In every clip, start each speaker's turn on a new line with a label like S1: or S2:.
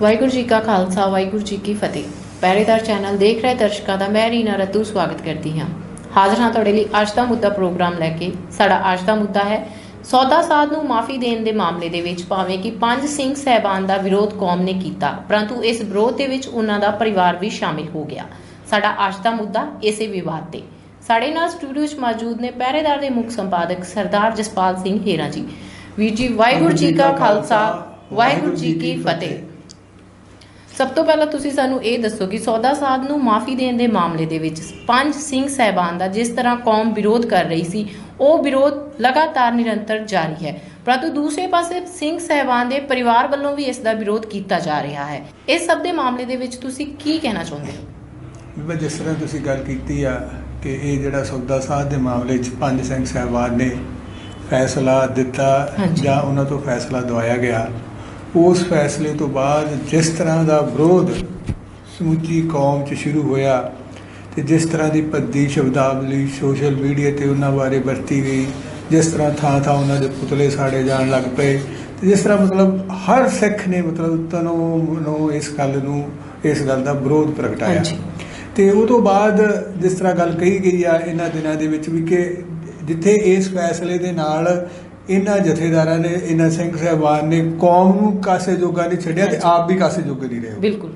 S1: ਵਾਹਿਗੁਰੂ ਜੀ ਕਾ ਖਾਲਸਾ, ਵਾਹਿਗੁਰੂ ਜੀ ਕੀ ਫਤਿਹ। ਪਹਿਰੇਦਾਰ ਚੈਨਲ ਦੇਖ ਰਹੇ ਦਰਸ਼ਕਾਂ ਦਾ ਮੈਂ ਰੀਨਾ ਰਤੂ ਸਵਾਗਤ ਕਰਦੀ ਹਾਂ। ਹਾਜ਼ਰ ਹਾਂ ਤੁਹਾਡੇ ਲਈ ਅੱਜ ਦਾ ਮੁੱਦਾ ਪ੍ਰੋਗਰਾਮ ਲੈ ਕੇ। ਸਾਡਾ ਅੱਜ ਦਾ ਮੁੱਦਾ ਹੈ ਸੌਦਾ ਸਾਧ ਨੂੰ ਮਾਫੀ ਦੇਣ ਦੇ ਮਾਮਲੇ ਦੇ ਵਿੱਚ ਭਾਵੇਂ ਕਿ ਪੰਜ ਸਿੰਘ ਸਹਿਬਾਨ ਦਾ ਵਿਰੋਧ ਕੌਮ ਨੇ ਕੀਤਾ, ਪਰੰਤੂ ਇਸ ਵਿਰੋਧ ਦੇ ਵਿੱਚ ਉਹਨਾਂ ਦਾ ਪਰਿਵਾਰ ਵੀ ਸ਼ਾਮਿਲ ਹੋ ਗਿਆ। ਸਾਡਾ ਅੱਜ ਦਾ ਮੁੱਦਾ ਇਸੇ ਵਿਵਾਦ ਤੇ। ਸਾਡੇ ਨਾਲ ਸਟੂਡੀਓ 'ਚ ਮੌਜੂਦ ਨੇ ਪਹਿਰੇਦਾਰ ਦੇ ਮੁੱਖ ਸੰਪਾਦਕ ਸਰਦਾਰ ਜਸਪਾਲ ਸਿੰਘ ਹੇਰਾ ਜੀ। ਵੀਰ ਜੀ, ਵਾਹਿਗੁਰੂ ਜੀ ਕਾ ਖਾਲਸਾ, ਵਾਹਿਗੁਰੂ ਜੀ ਕੀ ਫਤਿਹ। ਸਭ ਤੋਂ ਪਹਿਲਾਂ ਤੁਸੀਂ ਸਾਨੂੰ ਇਹ ਦੱਸੋ ਕਿ ਸੌਦਾ ਸਾਧ ਨੂੰ ਮਾਫੀ ਦੇਣ ਦੇ ਮਾਮਲੇ ਦੇ ਵਿੱਚ ਪੰਜ ਸਿੰਘ ਸਹਿਬਾਨ ਦਾ ਜਿਸ ਤਰ੍ਹਾਂ ਕੌਮ ਵਿਰੋਧ ਕਰ ਰਹੀ ਸੀ ਉਹ ਵਿਰੋਧ ਲਗਾਤਾਰ ਨਿਰੰਤਰ ਜਾਰੀ ਹੈ। ਪਰੰਤੂ ਦੂਸਰੇ ਪਾਸੇ ਸਿੰਘ ਸਹਿਬਾਨ ਦੇ ਪਰਿਵਾਰ ਵੱਲੋਂ ਵੀ ਇਸ ਦਾ ਵਿਰੋਧ ਕੀਤਾ ਜਾ ਰਿਹਾ ਹੈ। ਇਸ ਸਭ ਦੇ ਮਾਮਲੇ ਦੇ ਵਿੱਚ ਤੁਸੀਂ ਕੀ ਕਹਿਣਾ ਚਾਹੁੰਦੇ ਹੋ?
S2: ਮੈਂ ਜਿਸ ਤਰ੍ਹਾਂ ਤੁਸੀਂ ਗੱਲ ਕੀਤੀ ਆ ਕਿ ਇਹ ਜਿਹੜਾ ਸੌਦਾ ਸਾਧ ਦੇ ਮਾਮਲੇ 'ਚ ਪੰਜ ਸਿੰਘ ਸਾਹਿਬਾਨ ਨੇ ਫੈਸਲਾ ਦਿੱਤਾ। ਜਾਂ ਉਹਨਾਂ ਤੋਂ ਫੈਸਲਾ ਦਵਾਇਆ ਗਿਆ ਉਸ ਫੈਸਲੇ ਤੋਂ ਬਾਅਦ ਜਿਸ ਤਰ੍ਹਾਂ ਦਾ ਵਿਰੋਧ ਸਮੁੱਚੀ ਕੌਮ 'ਚ ਸ਼ੁਰੂ ਹੋਇਆ ਤੇ ਜਿਸ ਤਰ੍ਹਾਂ ਦੀ ਭੱਦੀ ਸ਼ਬਦਾਵਲੀ ਸੋਸ਼ਲ ਮੀਡੀਆ ਤੇ ਉਹਨਾਂ ਬਾਰੇ ਵਰਤੀ ਗਈ ਜਿਸ ਤਰ੍ਹਾਂ ਥਾਂ ਥਾਂ ਉਹਨਾਂ ਦੇ ਪੁਤਲੇ ਸਾੜੇ ਜਾਣ ਲੱਗ ਪਏ ਤੇ ਜਿਸ ਤਰ੍ਹਾਂ ਮਤਲਬ ਹਰ ਸਿੱਖ ਨੇ ਮਤਲਬ ਤਨੋਂ ਨੂੰ ਇਸ ਗੱਲ ਨੂੰ ਇਸ ਗੱਲ ਦਾ ਵਿਰੋਧ ਪ੍ਰਗਟਾਇਆ। ਤੇ ਉਹ ਤੋਂ ਬਾਅਦ ਜਿਸ ਤਰ੍ਹਾਂ ਗੱਲ ਕਹੀ ਗਈ ਆ ਇਹਨਾਂ ਦਿਨਾਂ ਦੇ ਵਿੱਚ ਵੀ ਕਿ ਜਿੱਥੇ ਇਸ ਫੈਸਲੇ ਦੇ ਨਾਲ ਇਹਨਾਂ ਜਥੇਦਾਰਾਂ ਨੇ ਇਹਨਾਂ ਸਿੰਘ ਸਾਹਿਬਾਨ ਨੇ ਕੌਮ ਨੂੰ ਕਾਸੇ ਜੋਗਾ ਨਹੀਂ ਛੱਡਿਆ ਤੇ ਆਪ ਵੀ ਕਾਸੇ ਜੋਗੇ ਨਹੀਂ ਰਹੇ
S1: ਬਿਲਕੁਲ।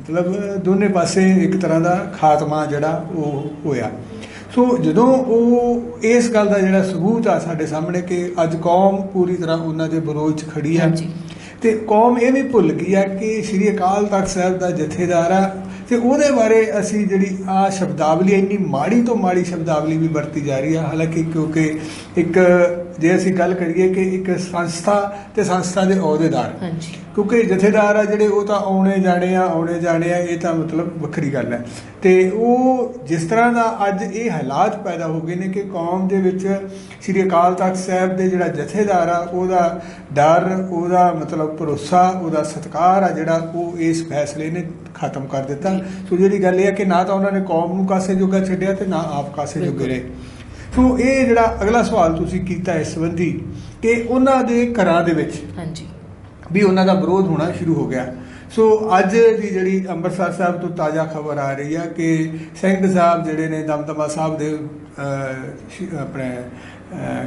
S2: ਮਤਲਬ ਦੋਨੇ ਪਾਸੇ ਇੱਕ ਤਰ੍ਹਾਂ ਦਾ ਖਾਤਮਾ ਜਿਹੜਾ ਉਹ ਹੋਇਆ। ਸੋ ਜਦੋਂ ਉਹ ਇਸ ਗੱਲ ਦਾ ਜਿਹੜਾ ਸਬੂਤ ਆ ਸਾਡੇ ਸਾਹਮਣੇ ਕਿ ਅੱਜ ਕੌਮ ਪੂਰੀ ਤਰ੍ਹਾਂ ਉਹਨਾਂ ਦੇ ਵਿਰੋਧ 'ਚ ਖੜੀ
S1: ਹਾਂਜੀ।
S2: ਤੇ ਕੌਮ ਇਹ ਵੀ ਭੁੱਲ ਗਈ ਆ ਕਿ ਸ੍ਰੀ ਅਕਾਲ ਤਖਤ ਸਾਹਿਬ ਦਾ ਜਥੇਦਾਰ ਆ ਤੇ ਉਹਦੇ ਬਾਰੇ ਅਸੀਂ ਜਿਹੜੀ ਆ ਸ਼ਬਦਾਵਲੀ ਇੰਨੀ ਮਾੜੀ ਤੋਂ ਮਾੜੀ ਸ਼ਬਦਾਵਲੀ ਵੀ ਵਰਤੀ ਜਾ ਰਹੀ ਆ। ਹਾਲਾਂਕਿ ਕਿਉਂਕਿ ਇੱਕ ਜੇ ਅਸੀਂ ਗੱਲ ਕਰੀਏ ਕਿ ਇੱਕ ਸੰਸਥਾ ਤੇ ਸੰਸਥਾ ਦੇ ਅਹੁਦੇਦਾਰ।
S1: ਹਾਂਜੀ।
S2: ਕਿਉਂਕਿ ਜਥੇਦਾਰ ਆ ਜਿਹੜੇ ਉਹ ਤਾਂ ਆਉਣੇ ਜਾਣੇ ਆ ਆਉਣੇ ਜਾਣੇ ਆ ਇਹ ਤਾਂ ਮਤਲਬ ਵੱਖਰੀ ਗੱਲ ਹੈ। ਤੇ ਉਹ ਜਿਸ ਤਰ੍ਹਾਂ ਦਾ ਅੱਜ ਇਹ ਹਾਲਾਤ ਪੈਦਾ ਹੋ ਗਏ ਨੇ ਕਿ ਕੌਮ ਦੇ ਵਿੱਚ ਸ੍ਰੀ ਅਕਾਲ ਤਖਤ ਸਾਹਿਬ ਦੇ ਜਿਹੜਾ ਜਥੇਦਾਰ ਆ ਉਹਦਾ ਡਰ ਉਹਦਾ ਮਤਲਬ ਭਰੋਸਾ ਉਹਦਾ ਸਤਿਕਾਰ ਆ ਜਿਹੜਾ ਉਹ ਇਸ ਫੈਸਲੇ ਨੇ ਖਤਮ ਕਰ ਦਿੱਤਾ। ਸੋ ਜਿਹੜੀ ਗੱਲ ਇਹ ਹੈ ਕਿ ਨਾ ਤਾਂ ਉਹਨਾਂ ਨੇ ਕੌਮ ਨੂੰ ਕਾਸੇ ਜੋਗਾ ਛੱਡਿਆ ਤੇ ਨਾ ਆਪ ਕਾਸੇ ਜੋਗੇ ਰਹੇ। ਸੋ ਇਹ ਜਿਹੜਾ ਅਗਲਾ ਸਵਾਲ ਤੁਸੀਂ ਕੀਤਾ ਇਸ ਸੰਬੰਧੀ ਕਿ ਉਹਨਾਂ ਦੇ ਘਰਾਂ ਦੇ ਵਿੱਚ
S1: ਹਾਂਜੀ।
S2: ਵੀ ਉਹਨਾਂ ਦਾ ਵਿਰੋਧ ਹੋਣਾ ਸ਼ੁਰੂ ਹੋ ਗਿਆ। ਸੋ ਅੱਜ ਦੀ ਜਿਹੜੀ ਅੰਮ੍ਰਿਤਸਰ ਸਾਹਿਬ ਤੋਂ ਤਾਜ਼ਾ ਖਬਰ ਆ ਰਹੀ ਆ ਕਿ ਸਿੰਘ ਸਾਹਿਬ ਜਿਹੜੇ ਨੇ ਦਮਦਮਾ ਸਾਹਿਬ ਦੇ ਆਪਣੇ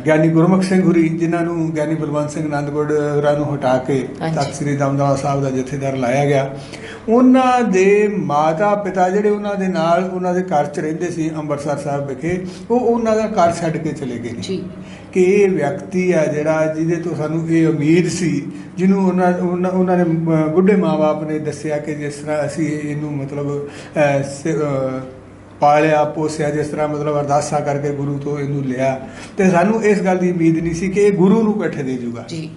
S2: ਗਿਆਨੀ ਗੁਰਮੁਖ ਸਿੰਘ ਹੁਰੀ ਜਿਨ੍ਹਾਂ ਨੂੰ ਗਿਆਨੀ ਬਲਵੰਤ ਸਿੰਘ ਆਨੰਦਗੁੜ ਹੋਰਾਂ ਨੂੰ ਹਟਾ ਕੇ। ਤਖਤ ਸ੍ਰੀ ਦਮਦਮਾ ਸਾਹਿਬ ਦਾ ਜਥੇਦਾਰ ਲਾਇਆ ਗਿਆ। ਉਹਨਾਂ ਦੇ ਮਾਤਾ ਪਿਤਾ ਜਿਹੜੇ ਉਹਨਾਂ ਦੇ ਨਾਲ ਉਹਨਾਂ ਦੇ ਘਰ 'ਚ ਰਹਿੰਦੇ ਸੀ ਅੰਮ੍ਰਿਤਸਰ ਸਾਹਿਬ ਵਿਖੇ ਉਹ ਉਹਨਾਂ ਦਾ ਘਰ ਛੱਡ ਕੇ ਚਲੇ ਗਏ
S1: ਜੀ।
S2: ਕਿ ਇਹ ਵਿਅਕਤੀ ਆ ਜਿਹੜਾ ਜਿਹਦੇ ਤੋਂ ਸਾਨੂੰ ਇਹ ਉਮੀਦ ਸੀ ਜਿਹਨੂੰ ਉਹਨਾਂ ਉਹਨਾਂ ਨੇ ਬੁੱਢੇ ਮਾਪੇ ਨੇ ਦੱਸਿਆ ਕਿ ਜਿਸ ਤਰ੍ਹਾਂ ਅਸੀਂ ਇਹਨੂੰ ਮਤਲਬ ਪਾਲਿਆ ਪੋਸਿਆ ਜਿਸ ਤਰ੍ਹਾਂ ਮਤਲਬ ਅਰਦਾਸਾ ਕਰਕੇ ਗੁਰੂ ਤੋਂ ਇਹਨੂੰ ਲਿਆ। ਤੇ ਸਾਨੂੰ ਇਸ ਗੱਲ ਦੀ ਉਮੀਦ ਨਹੀਂ ਸੀ ਕਿ ਇਹ ਗੁਰੂ ਨੂੰ ਇਕੱਠੇ ਦੇ ਜੂਗਾ।
S1: ਜੀ।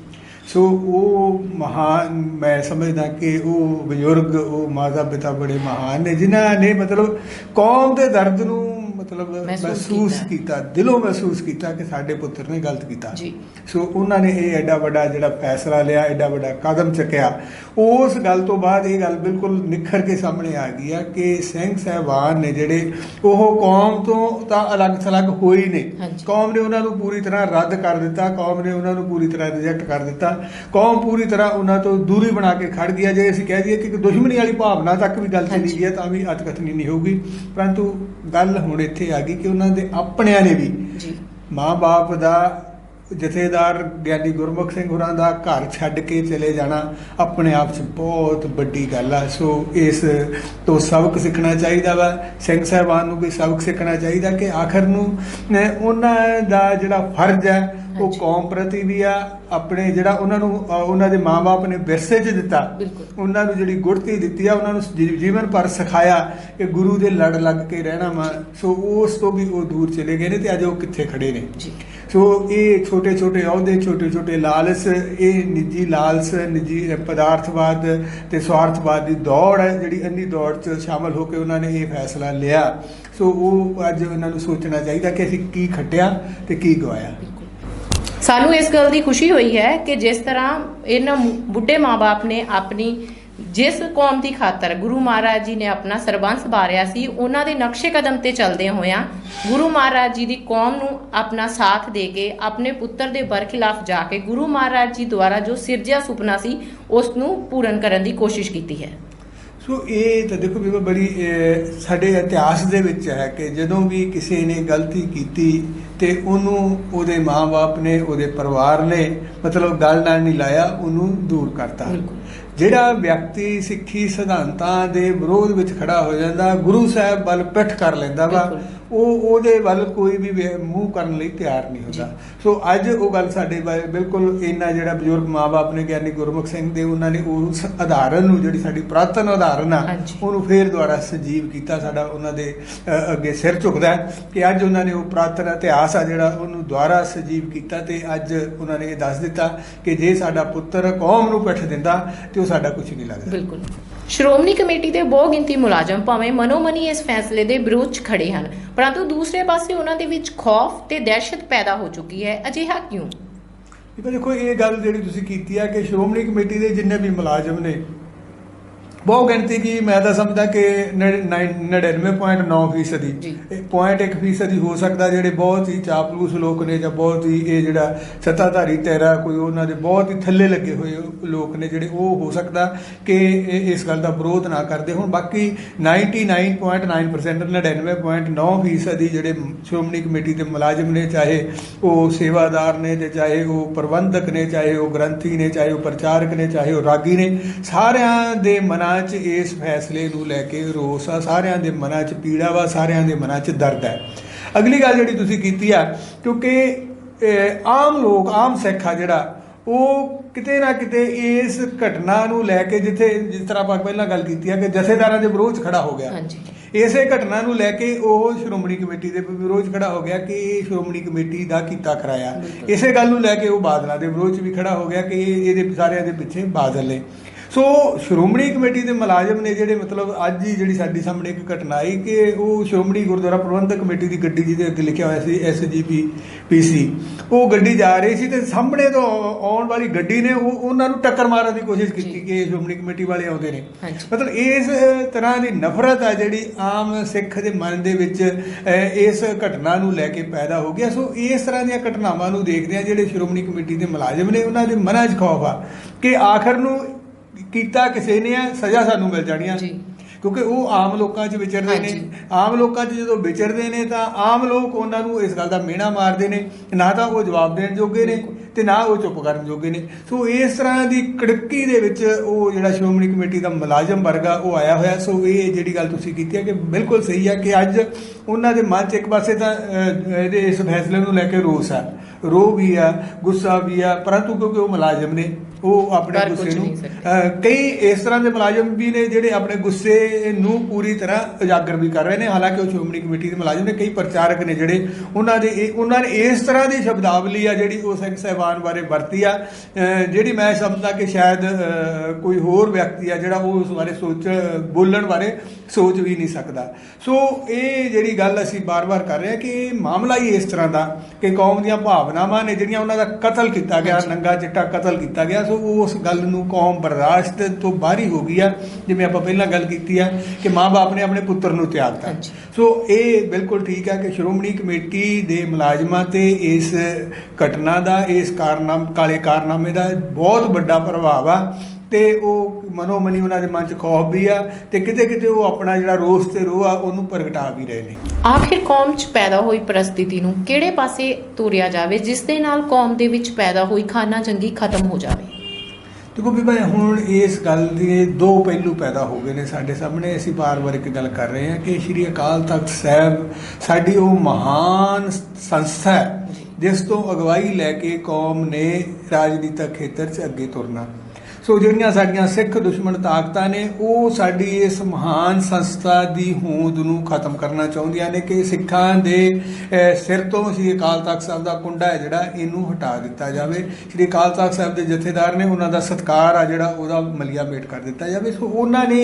S2: ਸੋ ਉਹ ਮਹਾਨ ਮੈਂ ਸਮਝਦਾ ਕਿ ਉਹ ਬਜ਼ੁਰਗ ਉਹ ਮਾਤਾ ਪਿਤਾ ਬੜੇ ਮਹਾਨ ਨੇ ਜਿਨ੍ਹਾਂ ਨੇ ਮਤਲਬ ਕੌਮ ਦੇ ਦਰਦ ਨੂੰ ਮਤਲਬ
S1: ਮਹਿਸੂਸ ਕੀਤਾ।
S2: ਦਿਲੋਂ ਮਹਿਸੂਸ ਕੀਤਾ ਕਿ ਸਾਡੇ ਪੁੱਤਰ ਨੇ ਗਲਤ ਕੀਤਾ
S1: ਜੀ।
S2: ਸੋ ਉਹਨਾਂ ਨੇ ਇਹ ਐਡਾ ਵੱਡਾ ਜਿਹੜਾ ਫੈਸਲਾ ਲਿਆ ਐਡਾ ਵੱਡਾ ਕਦਮ ਚੱਕਿਆ ਉਸ ਗੱਲ ਤੋਂ ਬਾਅਦ ਇਹ ਗੱਲ ਬਿਲਕੁਲ ਨਿਖਰ ਕੇ ਸਾਹਮਣੇ ਆ ਗਈ ਆ ਕਿ ਸਿੰਘ ਸਹਿਬਾਨ ਨੇ ਜਿਹੜੇ ਉਹ ਕੌਮ ਤੋਂ ਤਾਂ ਅਲੱਗ ਥਲੱਗ ਹੋਈ ਨੇ। ਕੌਮ ਨੇ ਉਹਨਾਂ ਨੂੰ ਪੂਰੀ ਤਰ੍ਹਾਂ ਰੱਦ ਕਰ ਦਿੱਤਾ ਕੌਮ ਨੇ ਉਹਨਾਂ ਨੂੰ ਪੂਰੀ ਤਰ੍ਹਾਂ ਰਿਜੈਕਟ ਕਰ ਦਿੱਤਾ ਕੌਮ ਪੂਰੀ ਤਰ੍ਹਾਂ ਉਹਨਾਂ ਤੋਂ ਦੂਰੀ ਬਣਾ ਕੇ ਖੜ ਗਿਆ ਜੇ ਅਸੀਂ ਕਹਿ ਦਈਏ ਕਿ ਦੁਸ਼ਮਣੀ ਵਾਲੀ ਭਾਵਨਾ ਤੱਕ ਵੀ ਗੱਲ ਚਲੀ। ਗਈ ਹੈ ਤਾਂ ਵੀ ਅਤਕਥਨੀ ਨਹੀਂ ਹੋਊਗੀ ਪਰੰਤੂ ਗੱਲ ਹੁਣ ਇੱਥੇ ਆ ਗਈ ਕਿ ਉਹਨਾਂ ਦੇ ਆਪਣਿਆਂ ਨੇ ਵੀ
S1: ਜੀ।
S2: ਮਾਂ-ਬਾਪ ਦਾ ਜਥੇਦਾਰ ਗਿਆਨੀ ਗੁਰਮੁਖ ਸਿੰਘ ਹੋਰਾਂ ਦਾ ਘਰ ਛੱਡ ਕੇ ਚਲੇ ਜਾਣਾ ਆਪਣੇ ਆਪ 'ਚ ਬਹੁਤ ਵੱਡੀ ਗੱਲ ਆ। ਸੋ ਇਸ ਤੋਂ ਸਬਕ ਸਿੱਖਣਾ ਚਾਹੀਦਾ ਵਾ। ਸਿੰਘ ਸਾਹਿਬਾਨ ਨੂੰ ਕੋਈ ਸਬਕ ਸਿੱਖਣਾ ਚਾਹੀਦਾ ਕਿ ਆਖਰ ਨੂੰ ਉਹਨਾਂ ਦਾ ਜਿਹੜਾ ਫਰਜ਼ ਹੈ ਉਹ। ਕੌਮ ਪ੍ਰਤੀ ਵੀ ਆ ਆਪਣੇ ਜਿਹੜਾ ਉਹਨਾਂ ਨੂੰ ਉਹਨਾਂ ਦੇ ਮਾਂ-ਬਾਪ ਨੇ ਵਿਰਸੇ 'ਚ ਦਿੱਤਾ। ਉਹਨਾਂ ਨੂੰ ਜਿਹੜੀ ਗੁੜਤੀ ਦਿੱਤੀ ਆ ਉਹਨਾਂ ਨੂੰ ਜੀਵਨ ਭਰ ਸਿਖਾਇਆ ਕਿ ਗੁਰੂ ਦੇ ਲੜ ਲੱਗ ਕੇ ਰਹਿਣਾ ਵਾ। ਸੋ ਉਸ ਤੋਂ ਵੀ ਉਹ ਦੂਰ ਚਲੇ ਗਏ ਨੇ ਤੇ ਅੱਜ ਉਹ ਕਿੱਥੇ ਖੜੇ ਨੇ।
S1: ਜੀ।
S2: ਸੋ ਇਹ ਛੋਟੇ ਛੋਟੇ ਅਹੁਦੇ, ਛੋਟੇ ਛੋਟੇ ਲਾਲਚ ਇਹ ਨਿੱਜੀ ਲਾਲਚ ਨਿੱਜੀ ਪਦਾਰਥਵਾਦ ਤੇ ਸਵਾਰਥਵਾਦ ਦੀ ਦੌੜ ਹੈ, ਜਿਹੜੀ ਇੰਨੀ ਦੌੜ 'ਚ ਸ਼ਾਮਲ ਹੋ ਕੇ ਉਹਨਾਂ ਨੇ ਇਹ ਫੈਸਲਾ ਲਿਆ। ਸੋ ਉਹ ਅੱਜ ਉਹਨਾਂ ਨੂੰ ਸੋਚਣਾ ਚਾਹੀਦਾ ਕਿ ਅਸੀਂ ਕੀ ਖੱਟਿਆ ਤੇ ਕੀ ਗਵਾਇਆ।
S1: ਸਾਨੂੰ ਇਸ ਗੱਲ ਦੀ ਖੁਸ਼ੀ ਹੋਈ ਹੈ ਕਿ ਜਿਸ ਤਰ੍ਹਾਂ ਇਹਨਾਂ ਮੁ- ਬੁੱਢੇ ਮਾਪੇ ਨੇ ਆਪਣੀ ਜਿਸ ਕੌਮ ਦੀ ਖਾਤਰ ਗੁਰੂ ਮਹਾਰਾਜ ਜੀ ਨੇ ਆਪਣਾ ਸਰਬੰਸ ਬਾਰਿਆ ਸੀ ਉਹਨਾਂ ਦੇ ਨਕਸ਼ੇ ਕਦਮ ਤੇ ਚੱਲਦੇ ਹੋਇਆਂ ਗੁਰੂ ਮਹਾਰਾਜ ਜੀ ਦੀ ਕੌਮ ਨੂੰ ਆਪਣਾ ਸਾਥ ਦੇ ਕੇ ਆਪਣੇ ਪੁੱਤਰ ਦੇ ਬਰਖਿਲਾਫ ਜਾ ਕੇ ਗੁਰੂ ਮਹਾਰਾਜ ਜੀ ਦੁਆਰਾ ਜੋ ਸਿਰਜਿਆ ਸੁਪਨਾ ਸੀ ਉਸ ਨੂੰ ਪੂਰਨ ਕਰਨ ਦੀ ਕੋਸ਼ਿਸ਼ ਕੀਤੀ ਹੈ
S2: ਸੋ ਇਹ ਤਾਂ ਦੇਖੋ ਵੀ ਬੜੀ ਸਾਡੇ ਇਤਿਹਾਸ ਦੇ ਵਿੱਚ ਹੈ ਕਿ ਜਦੋਂ ਵੀ ਕਿਸੇ ਨੇ ਗਲਤੀ ਕੀਤੀ ਤੇ ਉਹਨੂੰ ਉਹਦੇ ਮਾਪੇ ਨੇ ਉਹਦੇ ਪਰਿਵਾਰ ਨੇ ਮਤਲਬ ਗੱਲ ਨਾਲ ਨਹੀਂ ਲਾਇਆ ਉਹਨੂੰ ਦੂਰ ਕਰਤਾ
S1: ਬਿਲਕੁਲ।
S2: ਜਿਹੜਾ ਵਿਅਕਤੀ ਸਿੱਖੀ ਸਿਧਾਂਤਾਂ ਦੇ ਵਿਰੋਧ ਵਿੱਚ ਖੜਾ ਹੋ ਜਾਂਦਾ, ਗੁਰੂ ਸਾਹਿਬ ਵੱਲ ਪਿੱਠ ਕਰ ਲੈਂਦਾ ਵਾ ਉਹ ਉਹਦੇ ਵੱਲ ਕੋਈ ਵੀ ਮੂੰਹ ਕਰਨ ਲਈ ਤਿਆਰ ਨਹੀਂ ਹੁੰਦਾ। ਸੋ ਅੱਜ ਉਹ ਗੱਲ ਸਾਡੇ ਬਾਰੇ ਬਿਲਕੁਲ ਇੰਨਾ ਜਿਹੜਾ ਬਜ਼ੁਰਗ ਮਾਪੇ ਨੇ ਗਿਆਨੀ ਗੁਰਮੁਖ ਸਿੰਘ ਦੇ ਉਹਨਾਂ ਨੇ ਉਸ ਆਧਾਰਨ ਨੂੰ ਜਿਹੜੀ ਸਾਡੀ ਪ੍ਰਾਤਨ ਆਧਾਰਨ ਆ। ਉਹਨੂੰ ਫੇਰ ਦੁਬਾਰਾ ਸਜੀਵ ਕੀਤਾ ਸਾਡਾ ਉਹਨਾਂ ਦੇ ਅੱਗੇ ਸਿਰ ਝੁਕਦਾ ਕਿ ਅੱਜ ਉਹਨਾਂ ਨੇ ਉਹ ਪ੍ਰਾਤਨ ਇਤਿਹਾਸ ਆ ਜਿਹੜਾ ਉਹਨੂੰ ਦੁਬਾਰਾ ਸਜੀਵ ਕੀਤਾ ਤੇ ਅੱਜ ਉਹਨਾਂ ਨੇ ਇਹ ਦੱਸ ਦਿੱਤਾ ਕਿ ਜੇ ਸਾਡਾ ਪੁੱਤਰ ਕੌਮ ਨੂੰ ਪਿੱਠ ਦਿੰਦਾ ਤੇ ਉਹ ਸਾਡਾ ਕੁਝ ਨਹੀਂ ਲੱਗਦਾ।
S1: ਬਿਲਕੁਲ। ਸ਼੍ਰੋਮਣੀ ਕਮੇਟੀ ਦੇ ਬਹੁ ਗਿਣਤੀ ਮੁਲਾਜ਼ਮ ਭਾਵੇਂ ਮਨੋਮਨੀ ਇਸ ਫੈਸਲੇ ਦੇ ਵਿਰੋਧ 'ਚ ਖੜੇ ਹਨ, ਪਰੰਤੂ ਦੂਸਰੇ ਪਾਸੇ ਉਹਨਾਂ ਦੇ ਵਿੱਚ ਖੌਫ ਤੇ ਦਹਿਸ਼ਤ ਪੈਦਾ ਹੋ ਚੁੱਕੀ ਹੈ। ਅਜਿਹਾ ਕਿਉਂ?
S2: ਇਹ ਦੇਖੋ, ਇਹ ਗੱਲ ਜਿਹੜੀ ਤੁਸੀਂ ਕੀਤੀ ਆ ਕਿ ਸ਼੍ਰੋਮਣੀ ਕਮੇਟੀ ਦੇ ਜਿੰਨੇ ਵੀ ਮੁਲਾਜ਼ਮ ਨੇ ਬਹੁ ਗਿਣਤੀ ਕੀ ਮੈਂ ਤਾਂ ਸਮਝਦਾ ਕਿ 99.9 ਫੀਸਦੀ
S1: ਜੀ।
S2: ਇਹ 0.1 ਫੀਸਦੀ ਹੋ ਸਕਦਾ ਜਿਹੜੇ ਬਹੁਤ ਹੀ ਚਾਪਲੂਸ ਲੋਕ ਨੇ ਜਾਂ ਬਹੁਤ ਹੀ ਇਹ ਜਿਹੜਾ ਸੱਤਾਧਾਰੀ ਤੇਰਾ ਕੋਈ ਉਹਨਾਂ ਦੇ ਬਹੁਤ ਹੀ ਥੱਲੇ ਲੱਗੇ ਹੋਏ ਲੋਕ ਨੇ ਜਿਹੜੇ ਉਹ ਹੋ ਸਕਦਾ ਕਿ ਇਸ ਗੱਲ ਦਾ ਵਿਰੋਧ ਨਾ ਕਰਦੇ ਹੁਣ ਬਾਕੀ 99.9% 99.9 ਫੀਸਦੀ ਜਿਹੜੇ ਸ਼੍ਰੋਮਣੀ ਕਮੇਟੀ ਦੇ ਮੁਲਾਜ਼ਮ ਨੇ ਚਾਹੇ ਉਹ ਸੇਵਾਦਾਰ ਨੇ ਤੇ ਚਾਹੇ ਉਹ ਪ੍ਰਬੰਧਕ ਨੇ ਚਾਹੇ ਉਹ ਗ੍ਰੰਥੀ ਨੇ ਚਾਹੇ ਉਹ ਪ੍ਰਚਾਰਕ ਨੇ ਚਾਹੇ ਉਹ ਰਾਗੀ ਨੇ ਸਾਰਿਆਂ ਦੇ ਮਨਾਂ 'ਚ ਇਸ ਫੈਸਲੇ ਨੂੰ ਲੈ ਕੇ ਰੋਸ ਆ ਸਾਰਿਆਂ ਦੇ ਮਨਾਂ 'ਚ ਪੀੜਾ ਵਾ ਸਾਰਿਆਂ ਦੇ ਮਨਾਂ 'ਚ ਦਰਦ ਹੈ ਅਗਲੀ ਗੱਲ ਜਿਹੜੀ ਤੁਸੀਂ ਕੀਤੀ ਆ ਕਿਉਂਕਿ ਆਮ ਲੋਕ ਆਮ ਸਿੱਖ ਆ ਜਿਹੜਾ ਉਹ ਕਿਤੇ ਨਾ ਕਿਤੇ ਇਸ ਘਟਨਾ ਨੂੰ ਲੈ ਕੇ ਜਿੱਥੇ ਜਿਸ ਤਰ੍ਹਾਂ ਆਪਾਂ ਪਹਿਲਾਂ ਗੱਲ ਕੀਤੀ ਆ ਕਿ ਜਥੇਦਾਰਾਂ ਦੇ ਵਿਰੋਧ 'ਚ ਖੜਾ ਹੋ ਗਿਆ।
S1: ਹਾਂਜੀ।
S2: ਇਸੇ ਘਟਨਾ ਨੂੰ ਲੈ ਕੇ ਉਹ ਸ਼੍ਰੋਮਣੀ ਕਮੇਟੀ ਦੇ ਵਿਰੋਧ 'ਚ ਖੜਾ ਹੋ ਗਿਆ ਕਿ ਇਹ ਸ਼੍ਰੋਮਣੀ ਕਮੇਟੀ ਦਾ ਕੀਤਾ ਕਰਾਇਆ
S1: ਬਿਲਕੁਲ।
S2: ਇਸੇ ਗੱਲ ਨੂੰ ਲੈ ਕੇ ਉਹ ਬਾਦਲਾਂ ਦੇ ਵਿਰੋਧ 'ਚ ਵੀ ਖੜਾ ਹੋ ਗਿਆ ਕਿ ਇਹ- ਇਹਦੇ ਸਾਰਿਆਂ ਦੇ ਪਿੱਛੇ ਬਾਦਲ ਨੇ। ਸੋ ਸ਼੍ਰੋਮਣੀ ਕਮੇਟੀ ਦੇ ਮੁਲਾਜ਼ਮ ਨੇ ਜਿਹੜੇ ਮਤਲਬ ਅੱਜ ਹੀ ਜਿਹੜੀ ਸਾਡੀ ਸਾਹਮਣੇ ਇੱਕ ਘਟਨਾ ਆਈ ਕਿ ਉਹ ਸ਼੍ਰੋਮਣੀ ਗੁਰਦੁਆਰਾ ਪ੍ਰਬੰਧਕ ਕਮੇਟੀ ਦੀ ਗੱਡੀ ਜਿਹਦੇ ਅੱਗੇ ਲਿਖਿਆ ਹੋਇਆ ਸੀ ਐਸਜੀਪੀ ਪੀਸੀ ਉਹ ਗੱਡੀ ਜਾ ਰਹੀ ਸੀ ਤੇ ਸਾਹਮਣੇ ਤੋਂ ਆਉਣ ਵਾਲੀ ਗੱਡੀ ਨੇ ਉਹ ਉਹਨਾਂ ਨੂੰ ਟੱਕਰ ਮਾਰਨ ਦੀ ਕੋਸ਼ਿਸ਼ ਕੀਤੀ। ਕਿ ਸ਼੍ਰੋਮਣੀ ਕਮੇਟੀ ਵਾਲੇ ਆਉਂਦੇ ਨੇ। ਮਤਲਬ ਇਸ ਤਰ੍ਹਾਂ ਦੀ ਨਫ਼ਰਤ ਆ ਜਿਹੜੀ ਆਮ ਸਿੱਖ ਦੇ ਮਨ ਦੇ ਵਿੱਚ ਇਸ ਘਟਨਾ ਨੂੰ ਲੈ ਕੇ ਪੈਦਾ ਹੋ ਗਿਆ ਸੋ ਇਸ ਤਰ੍ਹਾਂ ਦੀਆਂ ਘਟਨਾਵਾਂ ਨੂੰ ਦੇਖਦੇ ਆ ਜਿਹੜੇ ਸ਼੍ਰੋਮਣੀ ਕਮੇਟੀ ਦੇ ਮੁਲਾਜ਼ਮ ਨੇ ਉਹਨਾਂ ਦੇ ਮਨਾਂ 'ਚ ਖੌਫ ਆ ਕਿ ਆਖਰ ਨੂੰ ਕੀਤਾ ਕਿਸੇ ਨੇ ਸਜ਼ਾ ਸਾਨੂੰ ਮਿਲ ਜਾਣੀ
S1: ਜੀ।
S2: ਕਿਉਂਕਿ ਉਹ ਆਮ ਲੋਕਾਂ 'ਚ ਵਿਚਰਦੇ ਨੇ। ਆਮ ਲੋਕਾਂ 'ਚ ਜਦੋਂ ਵਿਚਰਦੇ ਨੇ ਤਾਂ ਆਮ ਲੋਕ ਉਹਨਾਂ ਨੂੰ ਇਸ ਗੱਲ ਦਾ ਮਿਹਣਾ ਮਾਰਦੇ ਨੇ। ਨਾ ਤਾਂ ਉਹ ਜਵਾਬ ਦੇਣ ਜੋਗੇ ਨੇ ਤੇ ਨਾ ਉਹ ਚੁੱਪ ਕਰਨ ਜੋਗੇ ਨੇ। ਸੋ ਇਸ ਤਰ੍ਹਾਂ ਦੀ ਕੜਕੀ ਦੇ ਵਿੱਚ ਉਹ ਜਿਹੜਾ ਸ਼੍ਰੋਮਣੀ ਕਮੇਟੀ ਦਾ ਮੁਲਾਜ਼ਮ ਵਰਗਾ ਉਹ ਆਇਆ ਹੋਇਆ। ਸੋ ਇਹ ਜਿਹੜੀ ਗੱਲ ਤੁਸੀਂ ਕੀਤੀ ਹੈ ਕਿ ਬਿਲਕੁਲ ਸਹੀ ਹੈ ਕਿ ਅੱਜ ਉਹਨਾਂ ਦੇ ਮਨ 'ਚ ਇੱਕ ਪਾਸੇ ਤਾਂ ਇਹਦੇ ਇਸ ਫੈਸਲੇ ਨੂੰ ਲੈ ਕੇ ਰੋਸ ਆ। ਰੋ ਵੀ ਆ ਗੁੱਸਾ ਵੀ ਆ ਪਰੰਤੂ ਕਿਉਂਕਿ ਉਹ ਮੁਲਾਜ਼ਮ ਨੇ ਉਹ ਆਪਣੇ
S1: ਕਰ
S2: ਗੁੱਸੇ ਨੂੰ
S1: ਨਹੀਂ
S2: ਕਈ ਇਸ ਤਰ੍ਹਾਂ ਦੇ ਮੁਲਾਜ਼ਮ ਵੀ ਨੇ ਜਿਹੜੇ ਆਪਣੇ ਗੁੱਸੇ ਨੂੰ ਪੂਰੀ ਤਰ੍ਹਾਂ ਉਜਾਗਰ ਵੀ ਕਰ ਰਹੇ ਨੇ। ਹਾਲਾਂਕਿ ਉਹ ਸ਼੍ਰੋਮਣੀ ਕਮੇਟੀ ਦੇ ਮੁਲਾਜ਼ਮ ਨੇ ਕਈ ਪ੍ਰਚਾਰਕ ਨੇ ਜਿਹੜੇ ਉਹਨਾਂ ਦੇ ਇਹ- ਉਹਨਾਂ ਨੇ ਇਸ ਤਰ੍ਹਾਂ ਦੀ ਸ਼ਬਦਾਵਲੀ ਆ ਜਿਹੜੀ ਉਹ ਸਿੰਘ ਸਾਹਿਬਾਨ ਬਾਰੇ ਵਰਤੀ ਆ। ਜਿਹੜੀ ਮੈਂ ਸਮਝਦਾ ਕਿ ਸ਼ਾਇਦ ਕੋਈ ਹੋਰ ਵਿਅਕਤੀ ਆ ਜਿਹੜਾ ਉਹ ਉਸ ਬਾਰੇ ਸੋਚ ਬੋਲਣ ਬਾਰੇ ਸੋਚ ਵੀ ਨਹੀਂ ਸਕਦਾ। ਸੋ ਇਹ ਜਿਹੜੀ ਗੱਲ ਅਸੀਂ ਬਾਰ-ਬਾਰ ਕਰ ਰਹੇ ਹਾਂ ਕਿ ਇਹ ਮਾਮਲਾ ਹੀ ਇਸ ਤਰ੍ਹਾਂ ਦਾ ਕਿ ਕੌਮ ਦੀਆਂ ਭਾਵਨਾਵਾਂ ਨੇ ਜਿਹੜੀਆਂ ਉਹਨਾਂ ਦਾ ਕਤਲ ਕੀਤਾ ਗਿਆ ਨੰਗਾ ਚਿੱਟਾ ਕਤਲ ਕੀਤਾ ਗਿਆ। ਸੋ ਉਸ ਗੱਲ ਨੂੰ ਕੌਮ ਬਰਦਾਸ਼ਤ ਤੋਂ ਬਾਹਰੀ ਹੋ ਗਈ ਆ ਜਿਵੇਂ ਆਪਾਂ ਪਹਿਲਾਂ ਗੱਲ ਕੀਤੀ ਆ ਕਿ ਮਾਂ-ਬਾਪ ਨੇ ਆਪਣੇ ਪੁੱਤਰ ਨੂੰ ਤਿਆਗਤਾ। ਸੋ ਇਹ ਬਿਲਕੁਲ ਠੀਕ ਹੈ ਕਿ ਸ਼੍ਰੋਮਣੀ ਕਮੇਟੀ ਦੇ ਮੁਲਾਜ਼ਮਾਂ ਤੇ ਇਸ ਘਟਨਾ ਦਾ ਇਸ ਕਾਰਨਾਮ ਕਾਲੇ ਕਾਰਨਾਮੇ ਦਾ ਬਹੁਤ ਵੱਡਾ ਪ੍ਰਭਾਵ ਆ ਤੇ ਉਹ ਮਨੋਮਨੀ ਉਹਨਾਂ ਦੇ ਮਨ 'ਚ ਖੌਫ ਵੀ ਆ ਤੇ ਕਿਤੇ ਕਿਤੇ ਉਹ ਆਪਣਾ ਜਿਹੜਾ ਰੋਸ ਤੇ ਰੋਹ ਆ ਉਹਨੂੰ ਪ੍ਰਗਟਾ ਵੀ ਰਹੇ ਨੇ।
S1: ਆਖਿਰ ਕੌਮ 'ਚ ਪੈਦਾ ਹੋਈ ਪਰਿਸਥਿਤੀ ਨੂੰ ਕਿਹੜੇ ਪਾਸੇ ਤੋਰਿਆ ਜਾਵੇ ਜਿਸ ਦੇ ਨਾਲ ਕੌਮ ਦੇ ਵਿੱਚ ਪੈਦਾ ਹੋਈ ਖਾਨਾ ਜੰਗੀ ਖਤਮ ਹੋ ਜਾਵੇ?
S2: ਦੇਖੋ ਵੀ ਮੈਂ ਹੁਣ ਇਸ ਗੱਲ ਦੇ ਦੋ ਪਹਿਲੂ ਪੈਦਾ ਹੋ ਗਏ ਨੇ ਸਾਡੇ ਸਾਹਮਣੇ। ਅਸੀਂ ਬਾਰ-ਬਾਰ ਇੱਕ ਗੱਲ ਕਰ ਰਹੇ ਹਾਂ ਕਿ ਸ਼੍ਰੀ ਅਕਾਲ ਤਖਤ ਸਾਹਿਬ ਸਾਡੀ ਉਹ ਮਹਾਨ ਸੰਸਥਾ ਹੈ ਜਿਸ ਤੋਂ ਅਗਵਾਈ ਲੈ ਕੇ ਕੌਮ ਨੇ ਰਾਜਨੀਤਿਕ ਖੇਤਰ 'ਚ ਅੱਗੇ ਤੁਰਨਾ। ਸੋ ਜਿਹੜੀਆਂ ਸਾਡੀਆਂ ਸਿੱਖ ਦੁਸ਼ਮਣ ਤਾਕਤਾਂ ਨੇ ਉਹ ਸਾਡੀ ਇਸ ਮਹਾਨ ਸੰਸਥਾ ਦੀ ਹੋਂਦ ਨੂੰ ਖਤਮ ਕਰਨਾ ਚਾਹੁੰਦੀਆਂ ਨੇ ਕਿ ਸਿੱਖਾਂ ਦੇ ਸਿਰ ਤੋਂ ਸ੍ਰੀ ਅਕਾਲ ਤਖਤ ਸਾਹਿਬ ਦਾ ਕੁੰਡਾ ਹੈ ਜਿਹੜਾ ਇਹਨੂੰ ਹਟਾ ਦਿੱਤਾ ਜਾਵੇ। ਸ੍ਰੀ ਅਕਾਲ ਤਖਤ ਸਾਹਿਬ ਦੇ ਜਥੇਦਾਰ ਨੇ ਉਹਨਾਂ ਦਾ ਸਤਕਾਰ ਆ ਜਿਹੜਾ ਉਹਦਾ ਮਲੀਆ ਮੇਟ ਕਰ ਦਿੱਤਾ ਜਾਵੇ। ਸੋ ਉਹਨਾਂ ਨੇ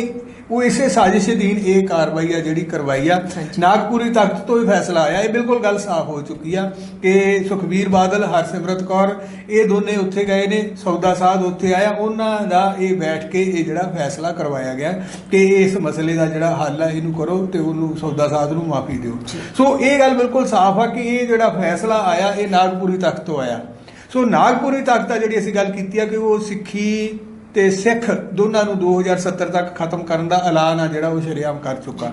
S2: ਉਹ ਇਸੇ ਸਾਜ਼ਿਸ਼ ਅਧੀਨ ਇਹ ਕਾਰਵਾਈ ਆ ਜਿਹੜੀ ਕਰਵਾਈ ਆ। ਨਾਗਪੁਰੀ ਤਖਤ ਤੋਂ ਹੀ ਫੈਸਲਾ ਆਇਆ। ਇਹ ਬਿਲਕੁਲ ਗੱਲ ਸਾਫ਼ ਹੋ ਚੁੱਕੀ ਆ ਕਿ ਸੁਖਬੀਰ ਬਾਦਲ ਹਰਸਿਮਰਤ ਕੌਰ ਇਹ ਦੋਨੇ ਉੱਥੇ ਗਏ ਨੇ ਸੌਦਾ ਸਾਧ ਉੱਥੇ ਆਇਆ। ਉਹਨਾਂ ਦਾ ਇਹ ਬੈਠ ਕੇ ਇਹ ਜਿਹੜਾ ਫੈਸਲਾ ਕਰਵਾਇਆ ਗਿਆ ਕਿ ਇਸ ਮਸਲੇ ਦਾ ਜਿਹੜਾ ਹੱਲ ਹੈ ਇਹਨੂੰ ਕਰੋ ਤੇ ਉਹਨੂੰ ਸੌਦਾ ਸਾਧ ਨੂੰ ਮਾਫੀ ਦਿਓ। ਸੋ ਇਹ ਗੱਲ ਬਿਲਕੁਲ ਸਾਫ਼ ਆ ਕਿ ਇਹ ਜਿਹੜਾ ਫੈਸਲਾ ਆਇਆ ਇਹ ਨਾਗਪੁਰੀ ਤਖਤ ਤੋਂ ਆਇਆ। ਸੋ ਨਾਗਪੁਰੀ ਤਖਤ ਆ ਜਿਹੜੀ ਅਸੀਂ ਗੱਲ ਕੀਤੀ ਆ ਕਿ ਉਹ ਸਿੱਖੀ ਤੇ ਸਿੱਖ ਦੋਨਾਂ ਨੂੰ 2070 ਤੱਕ ਖਤਮ ਕਰਨ ਦਾ ਐਲਾਨ ਆ ਜਿਹੜਾ ਉਹ ਸ਼ਰੇਆਮ ਕਰ ਚੁੱਕਾ।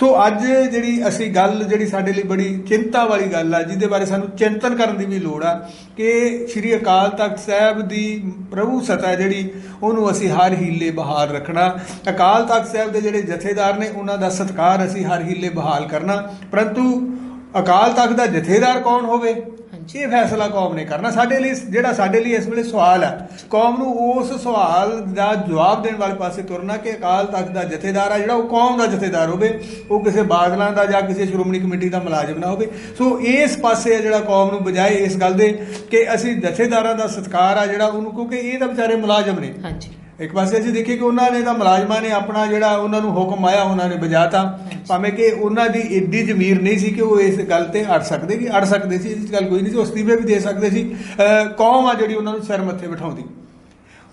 S2: ਸੋ ਅੱਜ ਜਿਹੜੀ ਅਸੀਂ ਗੱਲ, ਜਿਹੜੀ ਸਾਡੇ ਲਈ ਬੜੀ ਚਿੰਤਾ ਵਾਲੀ ਗੱਲ ਆ, ਜਿਹਦੇ ਬਾਰੇ ਸਾਨੂੰ ਚਿੰਤਨ ਕਰਨ ਦੀ ਵੀ ਲੋੜ ਆ, ਕਿ ਸ੍ਰੀ ਅਕਾਲ ਤਖਤ ਸਾਹਿਬ ਦੀ ਪ੍ਰਭੂ ਸਤਾ ਜਿਹੜੀ, ਉਹਨੂੰ ਅਸੀਂ ਹਰ ਹੀਲੇ ਬਹਾਲ ਰੱਖਣਾ। ਅਕਾਲ ਤਖਤ ਸਾਹਿਬ ਦੇ ਜਿਹੜੇ ਜਥੇਦਾਰ ਨੇ, ਉਹਨਾਂ ਦਾ ਸਤਿਕਾਰ ਅਸੀਂ ਹਰ ਹੀਲੇ ਬਹਾਲ ਕਰਨਾ। ਪਰੰਤੂ ਅਕਾਲ ਤਖਤ ਦਾ ਜਥੇਦਾਰ ਕੌਣ ਹੋਵੇ? ਇਹ ਫੈਸਲਾ ਕੌਮ ਨੇ ਕਰਨਾ, ਸਾਡੇ ਲਈ ਜਿਹੜਾ ਸਾਡੇ ਲਈ ਇਸ ਵੇਲੇ ਸਵਾਲ ਹੈ, ਕੌਮ ਨੂੰ ਉਸ ਸਵਾਲ ਦਾ ਜਵਾਬ ਦੇਣ ਵਾਲੇ ਪਾਸੇ ਤੁਰਨਾ ਕਿ ਅਕਾਲ ਤਖਤ ਦਾ ਜਥੇਦਾਰ ਆ ਜਿਹੜਾ ਉਹ ਕੌਮ ਦਾ ਜਥੇਦਾਰ ਹੋਵੇ, ਉਹ ਕਿਸੇ ਬਾਦਲਾਂ ਦਾ ਜਾਂ ਕਿਸੇ ਸ਼੍ਰੋਮਣੀ ਕਮੇਟੀ ਦਾ ਮੁਲਾਜ਼ਮ ਨਾ ਹੋਵੇ। ਸੋ ਇਸ ਪਾਸੇ ਆ ਜਿਹੜਾ ਕੌਮ ਨੂੰ ਬਜਾਏ ਇਸ ਗੱਲ ਦੇ ਕਿ ਅਸੀਂ ਜਥੇਦਾਰਾਂ ਦਾ ਸਤਿਕਾਰ ਆ ਜਿਹੜਾ ਉਹਨੂੰ, ਕਿਉਂਕਿ ਇਹ ਤਾਂ ਵਿਚਾਰੇ ਮੁਲਾਜ਼ਮ ਨੇ।
S1: ਹਾਂਜੀ।
S2: ਇੱਕ ਪਾਸੇ ਅਸੀਂ ਦੇਖੀਏ ਕਿ ਉਹਨਾਂ ਨੇ ਤਾਂ ਮੁਲਾਜ਼ਮਾਂ ਨੇ ਆਪਣਾ ਜਿਹੜਾ ਉਹਨਾਂ ਨੂੰ ਹੁਕਮ ਆਇਆ, ਉਹਨਾਂ ਨੇ ਵਜਾਤਾ ਭਾਵੇਂ ਕਿ ਉਹਨਾਂ ਦੀ ਏਡੀ ਜ਼ਮੀਰ ਨਹੀਂ ਸੀ ਕਿ ਉਹ ਇਸ ਗੱਲ ਤੇ ਅੜ ਸਕਦੇ ਕਿ ਅੜ ਸਕਦੇ ਸੀ, ਇਸ ਗੱਲ ਕੋਈ ਨਹੀਂ ਸੀ, ਉਹ ਅਸਤੀਫੇ ਵੀ ਦੇ ਸਕਦੇ ਸੀ। ਅਹ ਕੌਮ ਆ ਜਿਹੜੀ ਉਹਨਾਂ ਨੂੰ ਸਿਰ ਮੱਥੇ ਬਿਠਾਉਂਦੀ।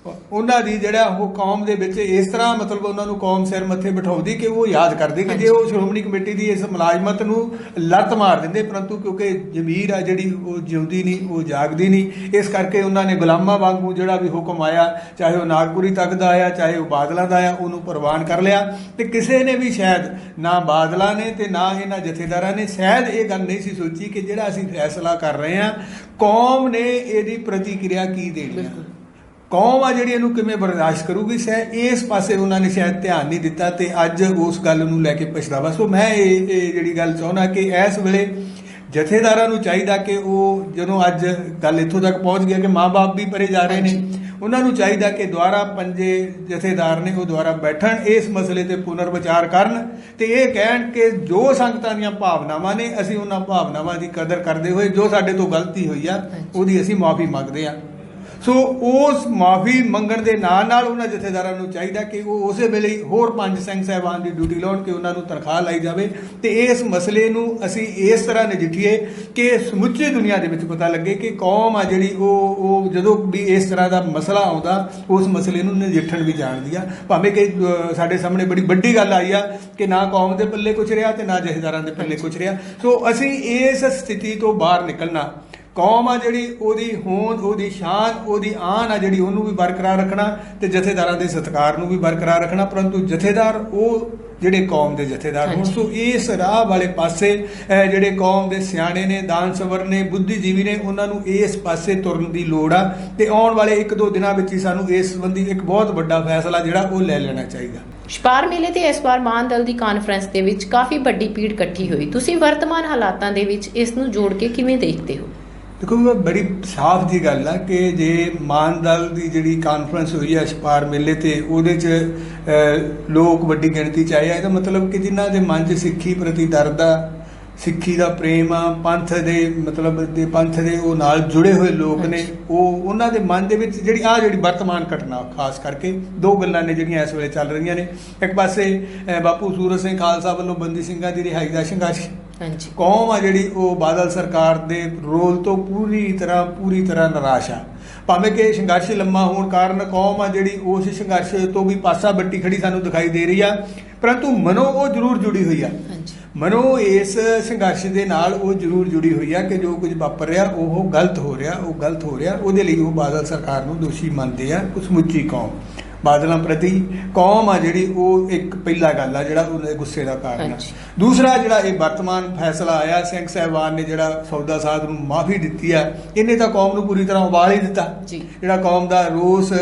S2: ਉਹਨਾਂ ਦੀ ਜਿਹੜਾ ਉਹ ਕੌਮ ਦੇ ਵਿੱਚ ਇਸ ਤਰ੍ਹਾਂ ਮਤਲਬ ਉਹਨਾਂ ਨੂੰ ਕੌਮ ਸਿਰ ਮੱਥੇ ਬਿਠਾਉਂਦੀ ਕਿ ਉਹ ਯਾਦ ਕਰਦੀ ਕਿ ਜੇ ਉਹ ਸ਼੍ਰੋਮਣੀ ਕਮੇਟੀ ਦੀ ਇਸ ਮੁਲਾਜ਼ਮਤ ਨੂੰ ਲੱਤ ਮਾਰ ਦਿੰਦੇ ਪਰੰਤੂ ਕਿਉਂਕਿ ਜ਼ਮੀਰ ਆ ਜਿਹੜੀ ਉਹ ਜਿਉਂਦੀ ਨਹੀਂ ਉਹ ਜਾਗਦੀ ਨਹੀਂ ਇਸ ਕਰਕੇ ਉਹਨਾਂ ਨੇ ਗੁਲਾਮਾਂ ਵਾਂਗੂ ਜਿਹੜਾ ਵੀ ਹੁਕਮ ਆਇਆ ਚਾਹੇ ਉਹ ਨਾਗਪੁਰੀ ਤੱਕ ਦਾ ਆਇਆ ਚਾਹੇ ਉਹ ਬਾਦਲਾਂ ਦਾ ਆਇਆ ਉਹਨੂੰ ਪ੍ਰਵਾਨ ਕਰ ਲਿਆ। ਤੇ ਕਿਸੇ ਨੇ ਵੀ ਸ਼ਾਇਦ ਨਾ ਬਾਦਲਾਂ ਨੇ ਤੇ ਨਾ ਇਹਨਾਂ ਜਥੇਦਾਰਾਂ ਨੇ ਸ਼ਾਇਦ ਇਹ ਗੱਲ ਨਹੀਂ ਸੀ ਸੋਚੀ ਕਿ ਜਿਹੜਾ ਅਸੀਂ ਫੈਸਲਾ ਕਰ ਰਹੇ ਹਾਂ ਕੌਮ ਨੇ ਇਹਦੀ ਪ੍ਰਤੀਕਿਰਿਆ ਕੀ ਦੇਣੀ ਹੈ ਕੌਮ ਆ ਜਿਹੜੀ ਇਹਨੂੰ ਕਿਵੇਂ ਬਰਦਾਸ਼ਤ ਕਰੂਗੀ ਸੈ ਇਸ ਪਾਸੇ ਉਹਨਾਂ ਨੇ ਸ਼ਾਇਦ ਧਿਆਨ ਨਹੀਂ ਦਿੱਤਾ ਤੇ ਅੱਜ ਉਸ ਗੱਲ ਨੂੰ ਲੈ ਕੇ ਪਛਤਾਵਾ। ਸੋ ਮੈਂ ਇਹ ਇਹ ਜਿਹੜੀ ਗੱਲ ਚਾਹੁੰਦਾ ਕਿ ਇਸ ਵੇਲੇ ਜਥੇਦਾਰਾਂ ਨੂੰ ਚਾਹੀਦਾ ਕਿ ਉਹ ਜਦੋਂ ਅੱਜ ਗੱਲ ਇੱਥੋਂ ਤੱਕ ਪਹੁੰਚ ਗਿਆ ਕਿ ਮਾਪੇ ਵੀ ਪਰੇ ਜਾ ਰਹੇ ਨੇ ਉਹਨਾਂ ਨੂੰ ਚਾਹੀਦਾ ਕਿ ਦੁਆਰਾ ਪੰਜੇ ਜਥੇਦਾਰ ਨੇ ਉਹ ਦੁਆਰਾ ਬੈਠਣ ਇਸ ਮਸਲੇ ਤੇ ਪੁਨਰ ਵਿਚਾਰ ਕਰਨ ਤੇ ਇਹ ਕਹਿਣ ਕਿ ਜੋ ਸੰਗਤਾਂ ਦੀਆਂ ਭਾਵਨਾਵਾਂ ਨੇ ਅਸੀਂ ਉਹਨਾਂ ਭਾਵਨਾਵਾਂ ਦੀ ਕਦਰ ਕਰਦੇ ਹੋਏ ਜੋ ਸਾਡੇ ਤੋਂ ਗਲਤੀ ਹੋਈ ਆ ਉਹਦੀ ਅਸੀਂ ਮਾਫੀ ਮੰਗਦੇ ਆ ਸੋ ਉਸ ਮਾਫੀ ਮੰਗਣ ਦੇ ਨਾਲ ਨਾਲ ਉਹਨਾਂ ਜਥੇਦਾਰਾਂ ਨੂੰ ਚਾਹੀਦਾ ਕਿ ਉਹ ਉਸੇ ਵੇਲੇ ਹੋਰ ਪੰਜ ਸਿੰਘ ਸਾਹਿਬਾਨ ਦੀ ਡਿਊਟੀ ਲਾਉਣ ਕਿ ਉਹਨਾਂ ਨੂੰ ਤਨਖਾਹ ਲਾਈ ਜਾਵੇ। ਤੇ ਇਸ ਮਸਲੇ ਨੂੰ ਅਸੀਂ ਇਸ ਤਰ੍ਹਾਂ ਨਜਿੱਠੀਏ ਕਿ ਸਮੁੱਚੀ ਦੁਨੀਆ ਦੇ ਵਿੱਚ ਪਤਾ ਲੱਗੇ ਕਿ ਕੌਮ ਆ ਜਿਹੜੀ ਉਹ ਉਹ ਜਦੋਂ ਵੀ ਇਸ ਤਰ੍ਹਾਂ ਦਾ ਮਸਲਾ ਆਉਂਦਾ, ਉਸ ਮਸਲੇ ਨੂੰ ਨਜਿੱਠਣ ਵੀ ਜਾਣਦੀ ਆ। ਭਾਵੇਂ ਕਿ ਸਾਡੇ ਸਾਹਮਣੇ ਬੜੀ ਵੱਡੀ ਗੱਲ ਆਈ ਆ ਕਿ ਨਾ ਕੌਮ ਦੇ ਪੱਲੇ ਕੁਝ ਰਿਹਾ ਤੇ ਨਾ ਜਥੇਦਾਰਾਂ ਦੇ ਪੱਲੇ ਕੁਝ ਰਿਹਾ। ਸੋ ਅਸੀਂ ਇਸ ਸਥਿਤੀ ਤੋਂ ਬਾਹਰ ਨਿਕਲਣਾ ਕੌਮ ਆ ਜਿਹੜੀ ਉਹਦੀ ਹੋਂਦ ਉਹਦੀ ਸ਼ਾਨ ਉਹਦੀ ਆਨ ਆ ਜਿਹੜੀ ਉਹਨੂੰ ਵੀ ਬਰਕਰਾਰ ਰੱਖਣਾ ਤੇ ਜਥੇਦਾਰਾਂ ਦੇ ਸਤਿਕਾਰ ਨੂੰ ਵੀ ਬਰਕਰਾਰ ਰੱਖਣਾ ਪਰੰਤੂ ਜਥੇਦਾਰ ਉਹ ਜਿਹੜੇ ਕੌਮ ਦੇ ਜਥੇਦਾਰ ਹੋਣ। ਸੋ ਇਸ ਰਾਹ ਵਾਲੇ ਪਾਸੇ ਜਿਹੜੇ ਕੌਮ ਦੇ ਸਿਆਣੇ ਨੇ ਦਾਨਸਵਰ ਨੇ ਬੁੱਧੀਜੀਵੀ ਨੇ ਉਹਨਾਂ ਨੂੰ ਇਸ ਪਾਸੇ ਤੁਰਨ ਦੀ ਲੋੜ ਆ ਤੇ ਆਉਣ ਵਾਲੇ ਇੱਕ ਦੋ ਦਿਨਾਂ ਵਿੱਚ ਹੀ ਸਾਨੂੰ ਇਸ ਸੰਬੰਧੀ ਇੱਕ ਬਹੁਤ ਵੱਡਾ ਫੈਸਲਾ ਜਿਹੜਾ ਉਹ ਲੈ ਲੈਣਾ ਚਾਹੀਦਾ।
S1: ਛਪਾਰ ਮੇਲੇ ਤੇ ਇਸ ਵਾਰ ਮਾਨ ਦਲ ਦੀ ਕਾਨਫਰੰਸ ਦੇ ਵਿੱਚ ਕਾਫੀ ਵੱਡੀ ਭੀੜ ਇਕੱਠੀ ਹੋਈ। ਤੁਸੀਂ ਵਰਤਮਾਨ ਹਾਲਾਤਾਂ ਦੇ ਵਿੱਚ ਇਸ ਨੂੰ ਜੋੜ ਕੇ ਕਿਵੇਂ ਦੇਖਦੇ ਹੋ?
S2: ਦੇਖੋ ਇਹ ਬੜੀ ਸਾਫ਼ ਜੀ ਗੱਲ ਆ ਕਿ ਜੇ ਮਾਨ ਦਲ ਦੀ ਜਿਹੜੀ ਕਾਨਫਰੰਸ ਹੋਈ ਹੈ ਛਪਾਰ ਮੇਲੇ ਤੇ ਉਹਦੇ 'ਚ ਲੋਕ ਵੱਡੀ ਗਿਣਤੀ 'ਚ ਆਏ ਆ ਇਹਦਾ ਮਤਲਬ ਕਿ ਜਿਨ੍ਹਾਂ ਦੇ ਮਨ 'ਚ ਸਿੱਖੀ ਪ੍ਰਤੀ ਦਰਦ ਆ ਸਿੱਖੀ ਦਾ ਪ੍ਰੇਮ ਆ ਪੰਥ ਦੇ ਮਤਲਬ ਦੇ ਪੰਥ ਦੇ ਉਹ ਨਾਲ ਜੁੜੇ ਹੋਏ ਲੋਕ ਨੇ ਉਹ ਉਹਨਾਂ ਦੇ ਮਨ ਦੇ ਵਿੱਚ ਜਿਹੜੀ ਆ ਜਿਹੜੀ ਵਰਤਮਾਨ ਘਟਨਾ ਖਾਸ ਕਰਕੇ ਦੋ ਗੱਲਾਂ ਨੇ ਜਿਹੜੀਆਂ ਇਸ ਵੇਲੇ ਚੱਲ ਰਹੀਆਂ ਨੇ। ਇੱਕ ਪਾਸੇ ਬਾਪੂ ਸੂਰਤ ਸਿੰਘ ਖਾਲਸਾ ਵੱਲੋਂ ਬੰਦੀ ਸਿੰਘਾਂ ਦੀ ਰਿਹਾਈ ਦਾ ਸੰਘਰਸ਼
S1: ਹਾਂਜੀ।
S2: ਕੌਮ ਆ ਜਿਹੜੀ ਉਹ ਬਾਦਲ ਸਰਕਾਰ ਦੇ ਰੋਲ ਤੋਂ ਪੂਰੀ ਤਰ੍ਹਾਂ ਪੂਰੀ ਤਰ੍ਹਾਂ ਨਿਰਾਸ਼ ਆ। ਭਾਵੇਂ ਕਿ ਸੰਘਰਸ਼ ਲੰਮਾ ਹੋਣ ਕਾਰਨ ਕੌਮ ਆ ਜਿਹੜੀ ਉਸ ਸੰਘਰਸ਼ ਤੋਂ ਵੀ ਪਾਸਾ ਬੱਟੀ ਖੜੀ ਸਾਨੂੰ ਦਿਖਾਈ ਦੇ ਰਹੀ ਆ ਪਰੰਤੂ ਮਨੋ ਉਹ ਜ਼ਰੂਰ ਜੁੜੀ ਹੋਈ ਆ। ਮਨੋ ਇਸ ਸੰਘਰਸ਼ ਦੇ ਨਾਲ ਉਹ ਜ਼ਰੂਰ ਜੁੜੀ ਹੋਈ ਆ ਕਿ ਜੋ ਕੁਝ ਵਾਪਰ ਰਿਹਾ ਉਹ ਗਲਤ ਹੋ ਰਿਹਾ ਉਹ ਗਲਤ ਹੋ ਰਿਹਾ ਉਹਦੇ ਲਈ ਉਹ ਬਾਦਲ ਸਰਕਾਰ ਨੂੰ ਦੋਸ਼ੀ ਮੰਨਦੇ ਆ ਉਹ ਸਮੁੱਚੀ ਕੌਮ। ਬਾਦਲਾਂ ਪ੍ਰਤੀ ਕੌਮ ਆ ਜਿਹੜੀ ਉਹ ਇੱਕ ਪਹਿਲਾ ਗੱਲ ਆ ਜਿਹੜਾ ਉਹਦੇ ਗੁੱਸੇ ਦਾ ਕਾਰਨ ਆ। ਦੂਸਰਾ ਜਿਹੜਾ ਇਹ ਵਰਤਮਾਨ ਫੈਸਲਾ ਆਇਆ ਸਿੰਘ ਸਾਹਿਬਾਨ ਨੇ ਜਿਹੜਾ ਸੌਦਾ ਸਾਧ ਨੂੰ ਮਾਫੀ ਦਿੱਤੀ ਆ ਇਹਨੇ ਤਾਂ ਕੌਮ ਨੂੰ ਪੂਰੀ ਤਰ੍ਹਾਂ ਉਬਾਲ ਹੀ ਦਿੱਤਾ। ਜਿਹੜਾ ਕੌਮ ਦਾ ਰੋਸ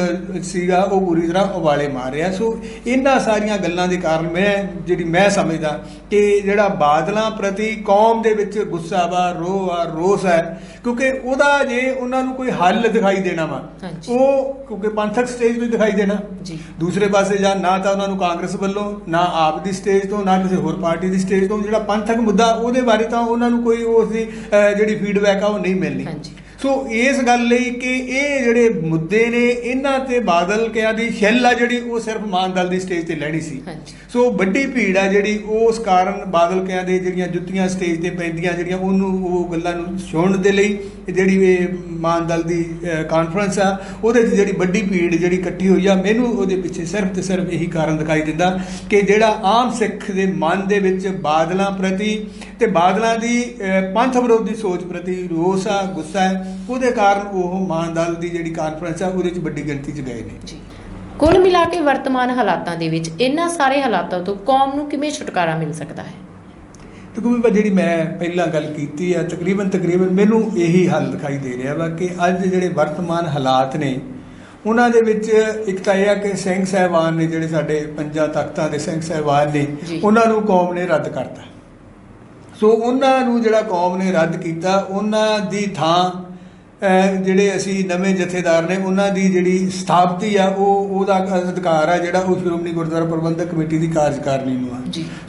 S2: ਸੀਗਾ ਉਹ ਪੂਰੀ ਤਰ੍ਹਾਂ ਉਬਾਲੇ ਮਾਰਿਆ ਸੋ ਇਹਨਾਂ ਸਾਰੀਆਂ ਗੱਲਾਂ ਦੇ ਕਾਰਨ ਮੈਂ ਜਿਹੜੀ ਮੈਂ ਸਮਝਦਾ ਕਿ ਜਿਹੜਾ ਬਾਦਲਾਂ ਪ੍ਰਤੀ ਕੌਮ ਦੇ ਵਿੱਚ ਗੁੱਸਾ ਵਾ ਰੋਹ ਆ ਰੋਸ ਹੈ ਕਿਉਂਕਿ ਉਹਦਾ ਜੇ ਉਹਨਾਂ ਨੂੰ ਕੋਈ ਹੱਲ ਦਿਖਾਈ ਦੇਣਾ ਵਾ। ਉਹ ਕਿਉਂਕਿ ਪੰਥਕ ਸਟੇਜ ਤੋਂ ਹੀ ਦਿਖਾਈ ਦੇਣਾ
S1: ਜੀ
S2: ਦੂਸਰੇ ਪਾਸੇ ਜਾਂ ਨਾ ਤਾਂ ਉਹਨਾਂ ਨੂੰ ਕਾਂਗਰਸ ਵੱਲੋਂ ਨਾ ਆਪ ਦੀ ਸਟੇਜ ਤੋਂ ਨਾ ਕਿਸੇ ਹੋਰ ਪਾਰਟੀ ਦੀ ਸਟੇਜ ਤੋਂ ਜਿਹੜਾ ਪੰਥਕ ਮੁੱਦਾ ਉਹਦੇ ਬਾਰੇ ਤਾਂ ਉਹਨਾਂ ਨੂੰ ਕੋਈ ਉਸ ਦੀ ਜਿਹੜੀ ਫੀਡਬੈਕ ਆ ਉਹ ਨਹੀਂ ਮਿਲਣੀ
S1: ਹਾਂਜੀ।
S2: ਸੋ ਇਸ ਗੱਲ ਲਈ ਕਿ ਇਹ ਜਿਹੜੇ ਮੁੱਦੇ ਨੇ ਇਹਨਾਂ ਤੇ ਬਾਦਲ ਕਿਆ ਦੀ ਛਿੱਲ ਆ ਜਿਹੜੀ ਉਹ ਸਿਰਫ ਮਾਨ ਦਲ ਦੀ ਸਟੇਜ ਤੇ ਲੈਣੀ ਸੀ। ਸੋ ਵੱਡੀ ਭੀੜ ਆ ਜਿਹੜੀ ਉਸ ਕਾਰਨ ਬਾਦਲ ਕਿਆਂ ਦੇ ਜਿਹੜੀਆਂ ਜੁੱਤੀਆਂ ਸਟੇਜ ਤੇ ਪੈਂਦੀਆਂ ਜਿਹੜੀਆਂ ਉਹਨੂੰ ਉਹ ਗੱਲਾਂ ਨੂੰ ਸੁਣਨ ਦੇ ਲਈ ਜਿਹੜੀ ਇਹ ਮਾਨ ਦਲ ਦੀ ਕਾਨਫਰੰਸ ਆ ਉਹਦੇ 'ਚ ਜਿਹੜੀ ਵੱਡੀ ਭੀੜ ਜਿਹੜੀ ਇਕੱਠੀ ਹੋਈ ਆ ਮੈਨੂੰ ਉਹਦੇ ਪਿੱਛੇ ਸਿਰਫ ਤੇ ਸਿਰਫ ਇਹੀ ਕਾਰਨ ਦਿਖਾਈ ਦਿੰਦਾ ਕਿ ਜਿਹੜਾ ਆਮ ਸਿੱਖ ਦੇ ਮਨ ਦੇ ਵਿੱਚ ਬਾਦਲਾਂ ਪ੍ਰਤੀ ਤੇ ਬਾਦਲਾਂ ਦੀ ਪੰਥ ਵਿਰੋਧੀ ਸੋਚ ਪ੍ਰਤੀ ਰੋਸ ਆ ਗੁੱਸਾ ਹੈ ਉਹਦੇ ਕਾਰਨ ਉਹ ਮਾਨ ਦਲ ਦੀ ਜਿਹੜੀ ਕਾਨਫਰੰਸ ਆ ਉਹਦੇ 'ਚ ਵੱਡੀ ਗਿਣਤੀ 'ਚ ਗਏ ਨੇ।
S1: ਜੀ। ਕੁੱਲ ਮਿਲਾ ਕੇ ਵਰਤਮਾਨ ਹਾਲਾਤਾਂ ਦੇ ਵਿੱਚ ਇਹਨਾਂ ਸਾਰੇ ਹਾਲਾਤਾਂ ਤੋਂ ਕੌਮ ਨੂੰ ਕਿਵੇਂ ਛੁਟਕਾਰਾ ਮਿਲ ਸਕਦਾ ਹੈ?
S2: ਤੇ ਕਿਉਂਕਿ ਜਿਹੜੀ ਮੈਂ ਪਹਿਲਾਂ ਗੱਲ ਕੀਤੀ ਆ ਤਕਰੀਬਨ ਤਕਰੀਬਨ ਮੈਨੂੰ ਇਹੀ ਹੱਲ ਦਿਖਾਈ ਦੇ ਰਿਹਾ ਵਾ ਕਿ ਅੱਜ ਜਿਹੜੇ ਵਰਤਮਾਨ ਹਾਲਾਤ ਨੇ ਉਹਨਾਂ ਦੇ ਵਿੱਚ ਇੱਕ ਤਾਂ ਇਹ ਆ ਕਿ ਸਿੰਘ ਸਾਹਿਬਾਨ ਨੇ ਜਿਹੜੇ ਸਾਡੇ ਪੰਜਾਂ ਤਖਤਾਂ ਦੇ ਸਿੰਘ ਸਾਹਿਬਾਨ ਨੇ। ਉਹਨਾਂ ਨੂੰ ਕੌਮ ਨੇ ਰੱਦ ਕਰਤਾ। ਸੋ ਉਹਨਾਂ ਨੂੰ ਜਿਹੜਾ ਕੌਮ ਨੇ ਰੱਦ ਕੀਤਾ ਉਹਨਾਂ ਦੀ ਥਾਂ ਜਿਹੜੇ ਅਸੀਂ ਨਵੇਂ ਜਥੇਦਾਰ ਨੇ ਉਹਨਾਂ ਦੀ ਜਿਹੜੀ ਸਥਾਪਤੀ ਆ ਉਹ ਉਹਦਾ ਅਧਿਕਾਰ ਆ ਜਿਹੜਾ ਉਹ ਸ਼੍ਰੋਮਣੀ ਗੁਰਦੁਆਰਾ ਪ੍ਰਬੰਧਕ ਕਮੇਟੀ ਦੀ ਕਾਰਜਕਾਰਨੀ ਨੂੰ ਆ।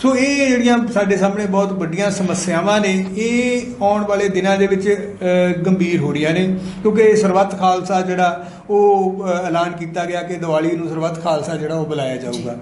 S2: ਸੋ ਇਹ ਜਿਹੜੀਆਂ ਸਾਡੇ ਸਾਹਮਣੇ ਬਹੁਤ ਵੱਡੀਆਂ ਸਮੱਸਿਆਵਾਂ ਨੇ ਇਹ ਆਉਣ ਵਾਲੇ ਦਿਨਾਂ ਦੇ ਵਿੱਚ ਗੰਭੀਰ ਹੋ ਰਹੀਆਂ ਨੇ। ਕਿਉਂਕਿ ਸਰਬੱਤ ਖਾਲਸਾ ਜਿਹੜਾ ਉਹ ਐਲਾਨ ਕੀਤਾ ਗਿਆ ਕਿ ਦੀਵਾਲੀ ਨੂੰ ਸਰਬੱਤ ਖਾਲਸਾ ਜਿਹੜਾ ਉਹ ਬੁਲਾਇਆ ਜਾਊਗਾ।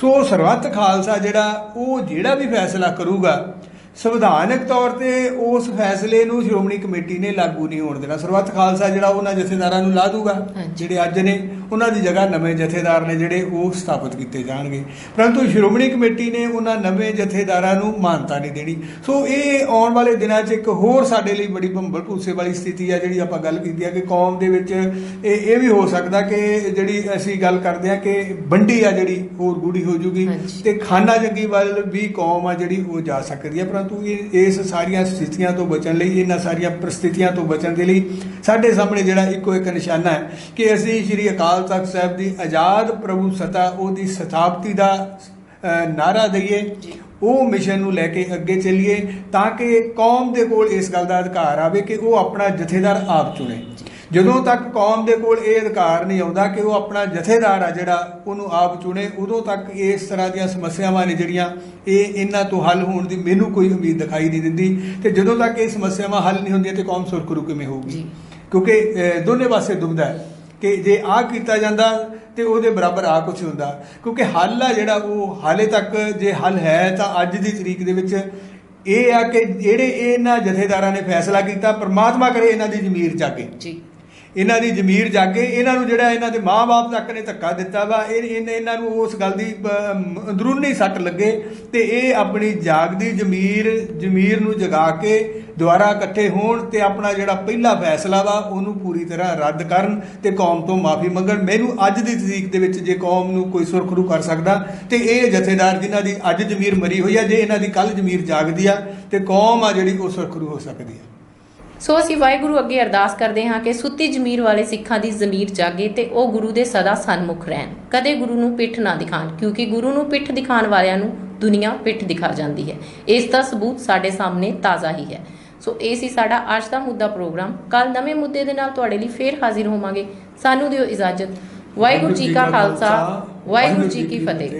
S2: ਸੋ ਸਰਬੱਤ ਖਾਲਸਾ ਜਿਹੜਾ ਉਹ ਜਿਹੜਾ ਵੀ ਫੈਸਲਾ ਕਰੂਗਾ ਸੰਵਿਧਾਨਕ ਤੌਰ ਤੇ ਉਸ ਫੈਸਲੇ ਨੂੰ ਸ਼੍ਰੋਮਣੀ ਕਮੇਟੀ ਨੇ ਲਾਗੂ ਨਹੀਂ ਹੋਣ ਦੇਣਾ ਸਰਬੱਤ ਖਾਲਸਾ ਜਿਹੜਾ ਉਹਨਾਂ ਜਥੇਦਾਰਾਂ ਨੂੰ ਲਾ ਦੂਗਾ। ਜਿਹੜੇ ਅੱਜ ਨੇ ਉਹਨਾਂ ਦੀ ਜਗ੍ਹਾ ਨਵੇਂ ਜਥੇਦਾਰ ਨੇ ਜਿਹੜੇ ਉਹ ਸਥਾਪਿਤ ਕੀਤੇ ਜਾਣਗੇ। ਪਰੰਤੂ ਸ਼੍ਰੋਮਣੀ ਕਮੇਟੀ ਨੇ ਉਹਨਾਂ ਨਵੇਂ ਜਥੇਦਾਰਾਂ ਨੂੰ ਮਾਨਤਾ ਨਹੀਂ ਦੇਣੀ। ਸੋ ਇਹ ਆਉਣ ਵਾਲੇ ਦਿਨਾਂ 'ਚ ਇੱਕ ਹੋਰ ਸਾਡੇ ਲਈ ਬੜੀ ਭੰਬਲ ਭੂਸੇ ਵਾਲੀ ਸਥਿਤੀ ਆ ਜਿਹੜੀ ਆਪਾਂ ਗੱਲ ਕੀਤੀ ਆ ਕਿ ਕੌਮ ਦੇ ਵਿੱਚ ਇਹ ਇਹ ਵੀ ਹੋ ਸਕਦਾ ਕਿ ਜਿਹੜੀ ਅਸੀਂ ਗੱਲ ਕਰਦੇ ਆ ਕਿ ਬੰਡੀ ਆ ਜਿਹੜੀ ਹੋਰ ਗੂੜੀ ਹੋ ਜੂਗੀ। ਤੇ ਖਾਨਾ ਜੰਗੀ ਵੱਲ ਵੀ ਕੌਮ ਆ ਜਿਹੜੀ ਉਹ ਜਾ ਸਕਦੀ ਹੈ ਪਰੰਤੂ ਇਹ ਇਸ ਸਾਰੀਆਂ ਸਥਿਤੀਆਂ ਤੋਂ ਬਚਣ ਲਈ ਇਹਨਾਂ ਸਾਰੀਆਂ ਪ੍ਰਸਥਿਤੀਆਂ ਤੋਂ ਬਚਣ ਦੇ ਲਈ ਸਾਡੇ ਸਾਹਮਣੇ ਜਿਹੜਾ ਇੱਕੋ ਇੱਕ ਨਿਸ਼ਾਨਾ ਹੈ ਕਿ ਅਸੀਂ ਸ੍ਰੀ ਅਕਾਲ ਤਖਤ ਸਾਹਿਬ ਦੀ ਆਜ਼ਾਦ ਪ੍ਰਭੂ ਸਤਾ ਉਹਦੀ ਸਥਾਪਤੀ ਦਾ ਨਾਰਾ ਦਈਏ। ਉਹ ਮਿਸ਼ਨ ਨੂੰ ਲੈ ਕੇ ਅੱਗੇ ਚੱਲੀਏ ਤਾਂ ਕਿ ਕੌਮ ਦੇ ਕੋਲ ਇਸ ਗੱਲ ਦਾ ਅਧਿਕਾਰ ਆਵੇ ਕਿ ਉਹ ਆਪਣਾ ਜਥੇਦਾਰ ਆਪ ਚੁਣੇ। ਜਦੋਂ ਤੱਕ ਕੌਮ ਦੇ ਕੋਲ ਇਹ ਅਧਿਕਾਰ ਨਹੀਂ ਆਉਂਦਾ ਕਿ ਉਹ ਆਪਣਾ ਜਥੇਦਾਰ ਆ ਜਿਹੜਾ ਉਹਨੂੰ ਆਪ ਚੁਣੇ ਉਦੋਂ ਤੱਕ ਇਸ ਤਰ੍ਹਾਂ ਦੀਆਂ ਸਮੱਸਿਆਵਾਂ ਨੇ ਜਿਹੜੀਆਂ ਇਹ ਇਹਨਾਂ ਤੋਂ ਹੱਲ ਹੋਣ ਦੀ ਮੈਨੂੰ ਕੋਈ ਉਮੀਦ ਦਿਖਾਈ ਨਹੀਂ ਦਿੰਦੀ ਤੇ ਜਦੋਂ ਤੱਕ ਇਹ ਸਮੱਸਿਆਵਾਂ ਹੱਲ ਨਹੀਂ ਹੁੰਦੀਆਂ ਤੇ ਕੌਮ ਸੁਰਖਰੂ ਕਿਵੇਂ ਹੋਊਗੀ। ਕਿਉਂਕਿ ਦੋਨੇ ਪਾਸੇ ਦੁਬਦਾ ਹੈ। ਕਿ ਜੇ ਆਹ ਕੀਤਾ ਜਾਂਦਾ ਤੇ ਉਹਦੇ ਬਰਾਬਰ ਆ ਕੁਝ ਹੁੰਦਾ। ਕਿਉਂਕਿ ਹੱਲ ਆ ਜਿਹੜਾ ਉਹ ਹਾਲੇ ਤੱਕ ਜੇ ਹੱਲ ਹੈ ਤਾਂ ਅੱਜ ਦੀ ਤਰੀਕ ਦੇ ਵਿੱਚ ਇਹ ਆ ਕਿ ਜਿਹੜੇ ਇਹਨਾਂ ਜਥੇਦਾਰਾਂ ਨੇ ਫੈਸਲਾ ਕੀਤਾ, ਪ੍ਰਮਾਤਮਾ ਕਰੇ ਇਹਨਾਂ ਦੀ ਜ਼ਮੀਰ ਜਾਗੇ
S1: ਜੀ।
S2: ਇਹਨਾਂ ਦੀ ਜ਼ਮੀਰ ਜਾਗੇ ਇਹਨਾਂ ਨੂੰ ਜਿਹੜਾ ਇਹਨਾਂ ਦੇ ਮਾਪੇ ਤੱਕ ਨੇ ਧੱਕਾ ਦਿੱਤਾ ਵਾ, ਇਹ ਇਹਨਾਂ ਨੂੰ ਉਸ ਗੱਲ ਦੀ ਅੰਦਰੂਨੀ ਸੱਟ ਲੱਗੇ ਤੇ ਇਹ ਆਪਣੀ ਜਾਗਦੀ ਜ਼ਮੀਰ ਜ਼ਮੀਰ ਨੂੰ ਜਗਾ ਕੇ ਦੁਬਾਰਾ ਇਕੱਠੇ ਹੋਣ ਤੇ ਆਪਣਾ ਜਿਹੜਾ ਪਹਿਲਾ ਫੈਸਲਾ ਵਾ, ਉਹਨੂੰ ਪੂਰੀ ਤਰ੍ਹਾਂ ਰੱਦ ਕਰਨ ਤੇ ਕੌਮ ਤੋਂ ਮਾਫੀ ਮੰਗਣ। ਮੈਨੂੰ ਅੱਜ ਦੀ ਤਰੀਕ ਦੇ ਵਿੱਚ ਜੇ ਕੌਮ ਨੂੰ ਕੋਈ ਸੁਰਖਰੂ ਕਰ ਸਕਦਾ, ਤੇ ਇਹ ਜਥੇਦਾਰ ਜਿਨ੍ਹਾਂ ਦੀ ਅੱਜ ਜ਼ਮੀਰ ਮਰੀ ਹੋਈ ਆ, ਜੇ ਇਹਨਾਂ ਦੀ ਕੱਲ ਜ਼ਮੀਰ ਜਾਗਦੀ ਆ, ਤੇ ਕੌਮ ਆ ਜਿਹੜੀ ਉਹ ਸੁਰਖਰੂ ਹੋ ਸਕਦੀ ਆ।
S1: ਸੋ ਅਸੀਂ ਵਾਹਿਗੁਰੂ ਅੱਗੇ ਅਰਦਾਸ ਕਰਦੇ ਹਾਂ ਕਿ ਸੁੱਤੀ ਜ਼ਮੀਰ ਵਾਲੇ ਸਿੱਖਾਂ ਦੀ ਜ਼ਮੀਰ ਜਾਗੇ ਤੇ ਉਹ ਗੁਰੂ ਦੇ ਸਦਾ ਸਨਮੁਖ ਰਹਿਣ। ਕਦੇ ਗੁਰੂ ਨੂੰ ਪਿੱਠ ਨਾ ਦਿਖਾਣ ਕਿਉਂਕਿ ਗੁਰੂ ਨੂੰ ਪਿੱਠ ਦਿਖਾਣ ਵਾਲਿਆਂ ਨੂੰ ਦੁਨੀਆ ਪਿੱਠ ਦਿਖਾ ਜਾਂਦੀ ਹੈ। ਇਸ ਦਾ ਸਬੂਤ ਸਾਡੇ ਸਾਹਮਣੇ ਤਾਜ਼ਾ ਹੀ ਹੈ। ਸੋ ਇਹ ਸੀ ਸਾਡਾ ਅੱਜ ਦਾ ਮੁੱਦਾ ਪ੍ਰੋਗਰਾਮ। ਕੱਲ ਨਵੇਂ ਮੁੱਦੇ ਦੇ ਨਾਲ ਤੁਹਾਡੇ ਲਈ ਫੇਰ ਹਾਜ਼ਰ ਹੋਵਾਂਗੇ। ਸਾਨੂੰ ਦਿਓ ਇਜਾਜ਼ਤ। ਵਾਹਿਗੁਰੂ ਜੀ ਕਾ ਖਾਲਸਾ ਵਾਹਿਗੁਰੂ ਜੀ ਕੀ ਫਤਿਹ।